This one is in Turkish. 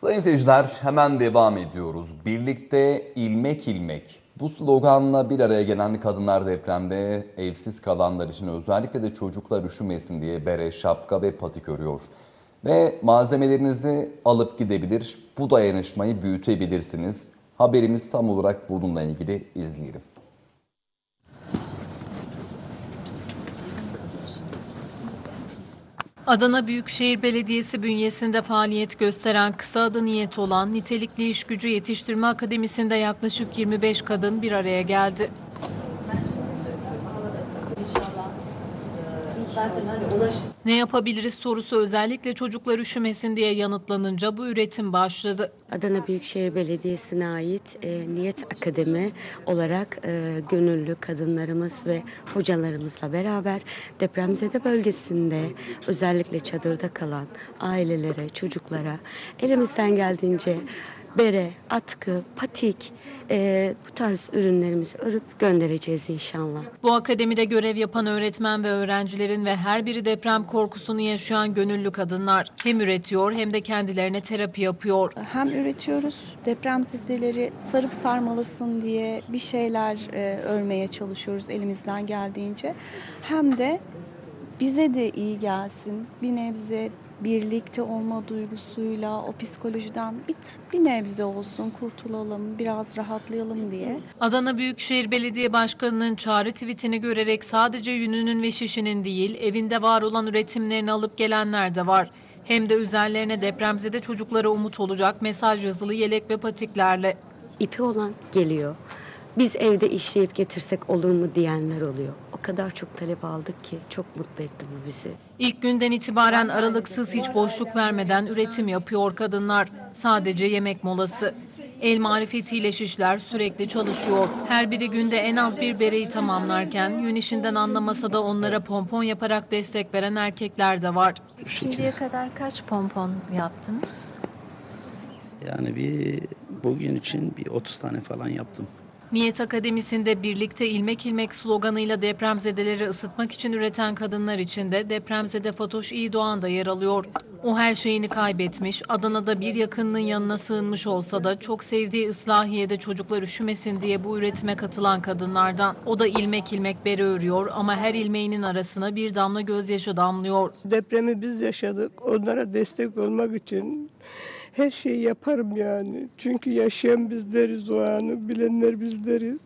Sayın seyirciler hemen devam ediyoruz. Birlikte ilmek ilmek. Bu sloganla bir araya gelen kadınlar depremde evsiz kalanlar için özellikle de çocuklar üşümesin diye bere, şapka ve patik örüyor. Ve malzemelerinizi alıp gidebilir, bu dayanışmayı büyütebilirsiniz. Haberimiz tam olarak bununla ilgili izleyelim. Adana Büyükşehir Belediyesi bünyesinde faaliyet gösteren kısa adı niyet olan Nitelikli İş Gücü Yetiştirme Akademisi'nde yaklaşık 25 kadın bir araya geldi. Ne yapabiliriz sorusu özellikle çocuklar üşümesin diye yanıtlanınca bu üretim başladı. Adana Büyükşehir Belediyesi'ne ait e, Niyet Akademi olarak e, gönüllü kadınlarımız ve hocalarımızla beraber depremzede bölgesinde özellikle çadırda kalan ailelere, çocuklara elimizden geldiğince bere, atkı, patik e, bu tarz ürünlerimizi örüp göndereceğiz inşallah. Bu akademide görev yapan öğretmen ve öğrencilerin ve her biri deprem korkusunu yaşayan gönüllü kadınlar. Hem üretiyor hem de kendilerine terapi yapıyor. hem üretiyoruz depremzedeleri sarıp sarmalasın diye bir şeyler e, örmeye çalışıyoruz elimizden geldiğince hem de bize de iyi gelsin bir nebze birlikte olma duygusuyla o psikolojiden bir, bir nebze olsun kurtulalım biraz rahatlayalım diye. Adana Büyükşehir Belediye Başkanı'nın çağrı tweetini görerek sadece yününün ve şişinin değil, evinde var olan üretimlerini alıp gelenler de var. Hem de üzerlerine depremzede çocuklara umut olacak mesaj yazılı yelek ve patiklerle. İpi olan geliyor. Biz evde işleyip getirsek olur mu diyenler oluyor. O kadar çok talep aldık ki çok mutlu etti bu bizi. İlk günden itibaren aralıksız hiç boşluk vermeden üretim yapıyor kadınlar. Sadece yemek molası. El marifetiyle şişler sürekli çalışıyor. Her biri günde en az bir bereyi tamamlarken yün işinden anlamasa da onlara pompon yaparak destek veren erkekler de var. Şimdiye kadar kaç pompon yaptınız? Yani bir bugün için bir 30 tane falan yaptım. Niyet Akademisi'nde birlikte ilmek ilmek sloganıyla depremzedeleri ısıtmak için üreten kadınlar için de depremzede Fatoş İyi Doğan da yer alıyor. O her şeyini kaybetmiş, Adana'da bir yakınının yanına sığınmış olsa da çok sevdiği ıslahiyede çocuklar üşümesin diye bu üretime katılan kadınlardan. O da ilmek ilmek bere örüyor ama her ilmeğinin arasına bir damla gözyaşı damlıyor. Depremi biz yaşadık. Onlara destek olmak için her şeyi yaparım yani. Çünkü yaşayan bizleriz o anı, bilenler bizleriz.